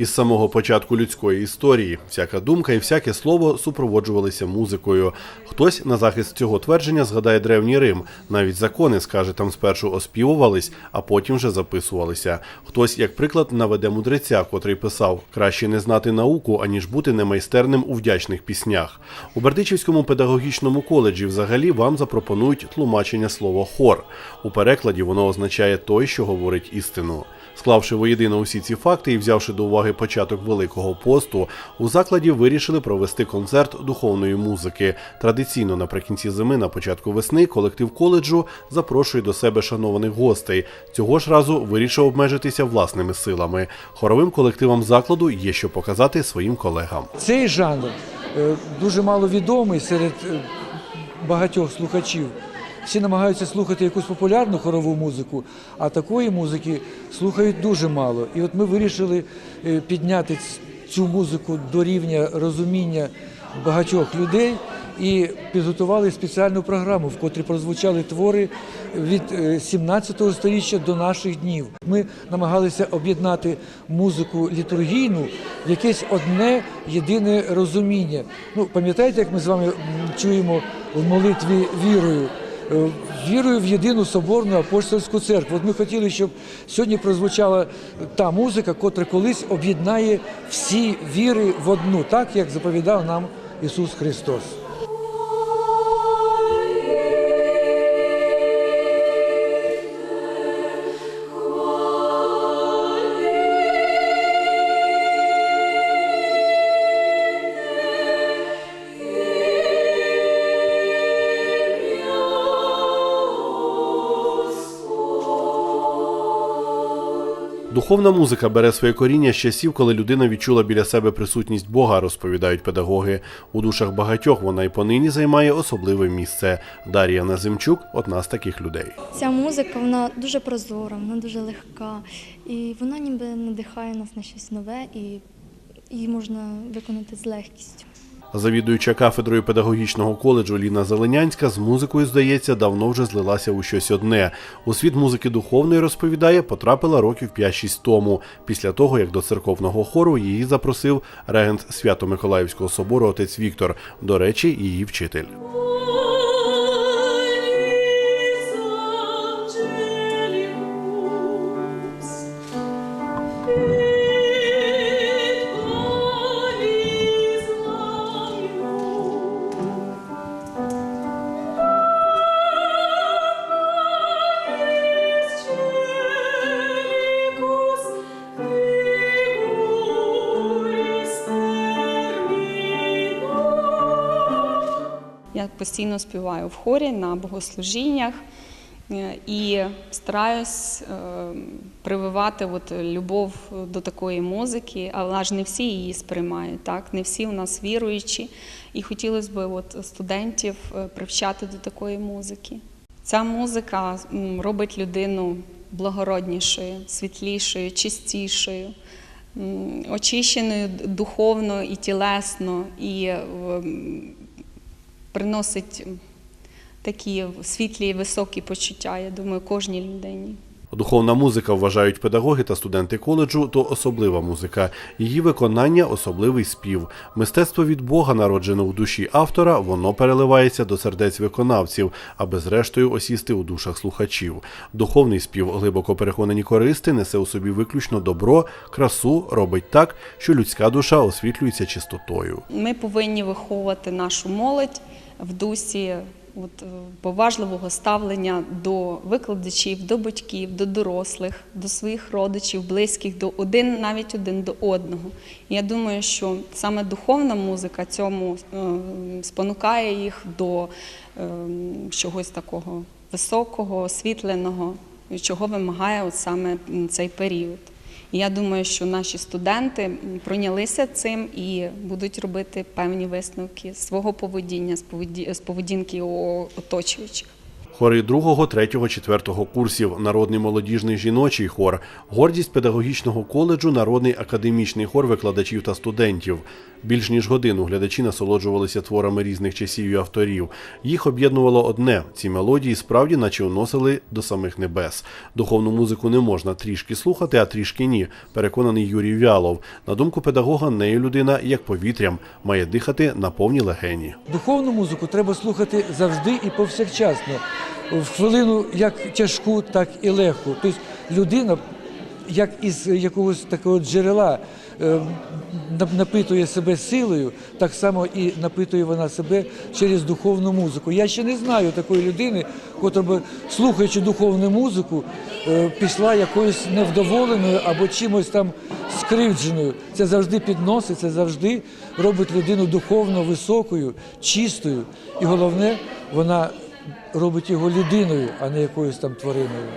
Із самого початку людської історії всяка думка і всяке слово супроводжувалися музикою. Хтось на захист цього твердження згадає древній Рим. Навіть закони, скаже, там спершу оспівувались, а потім вже записувалися. Хтось, як приклад, наведе мудреця, котрий писав: краще не знати науку, аніж бути немайстерним у вдячних піснях. У Бердичівському педагогічному коледжі взагалі вам запропонують тлумачення слова хор. У перекладі воно означає той, що говорить істину. Склавши воєдино усі ці факти і взявши до уваги початок Великого посту, у закладі вирішили провести концерт духовної музики. Традиційно наприкінці зими, на початку весни, колектив коледжу запрошує до себе шанованих гостей. Цього ж разу вирішив обмежитися власними силами. Хоровим колективам закладу є що показати своїм колегам. Цей жанр е, дуже мало відомий серед е, багатьох слухачів. Всі намагаються слухати якусь популярну хорову музику, а такої музики слухають дуже мало. І от ми вирішили е, підняти цю музику до рівня розуміння багатьох людей і підготували спеціальну програму, в котрій прозвучали твори від е, 17 століття до наших днів. Ми намагалися об'єднати музику літургійну в якесь одне єдине розуміння. Ну, пам'ятаєте, як ми з вами чуємо в молитві вірою? Е, Вірою в єдину соборну апостольську церкву. От ми хотіли, щоб сьогодні прозвучала та музика, котра колись об'єднає всі віри в одну, так як заповідав нам Ісус Христос. Духовна музика бере своє коріння з часів, коли людина відчула біля себе присутність Бога, розповідають педагоги. У душах багатьох вона й понині займає особливе місце. Дар'я Назимчук одна з таких людей. Ця музика вона дуже прозора, вона дуже легка, і вона ніби надихає нас на щось нове, і її можна виконати з легкістю. Завідуюча кафедрою педагогічного коледжу Ліна Зеленянська з музикою, здається, давно вже злилася у щось одне. У світ музики духовної розповідає, потрапила років 5-6 тому, після того як до церковного хору її запросив регент Свято-Миколаївського собору отець Віктор. До речі, її вчитель. Я постійно співаю в хорі на богослужіннях е, і стараюсь е, прививати от любов до такої музики, але ж не всі її сприймають. Так? Не всі у нас віруючі, і хотілося б от студентів е, привчати до такої музики. Ця музика робить людину благороднішою, світлішою, чистішою, очищеною духовно і тілесно. І приносить такі світлі і високі почуття, я думаю, кожній людині. Духовна музика вважають педагоги та студенти коледжу то особлива музика. Її виконання особливий спів. Мистецтво від Бога, народжене у душі автора, воно переливається до сердець виконавців, аби зрештою осісти у душах слухачів. Духовний спів, глибоко переконані користи, несе у собі виключно добро, красу, робить так, що людська душа освітлюється чистотою. Ми повинні виховувати нашу молодь в дусі от, е, поважливого ставлення до викладачів, до батьків, до дорослих, до своїх родичів, близьких, до один, навіть один до одного. І я думаю, що саме духовна музика цьому е, спонукає їх до е, чогось такого високого, освітленого, чого вимагає от саме цей період. Я думаю, що наші студенти пройнялися цим і будуть робити певні висновки свого поведіння, з поведі- з поведінки оточуючих. Хори 2, 3, 4 курсів, народний молодіжний жіночий хор, гордість педагогічного коледжу, народний академічний хор викладачів та студентів. Більш ніж годину глядачі насолоджувалися творами різних часів і авторів. Їх об'єднувало одне: ці мелодії справді наче уносили до самих небес. Духовну музику не можна трішки слухати, а трішки ні. Переконаний Юрій Вялов. На думку педагога, нею людина, як повітрям, має дихати на повні легені. Духовну музику треба слухати завжди і повсякчасно. В хвилину як тяжку, так і легку. Тобто людина, як із якогось такого джерела, е, напитує себе силою, так само і напитує вона себе через духовну музику. Я ще не знаю такої людини, котра би, слухаючи духовну музику, е, пішла якоюсь невдоволеною або чимось там скривдженою. Це завжди підносить, це завжди робить людину духовно високою, чистою. І головне, вона робить його людиною, а не якоюсь там твариною.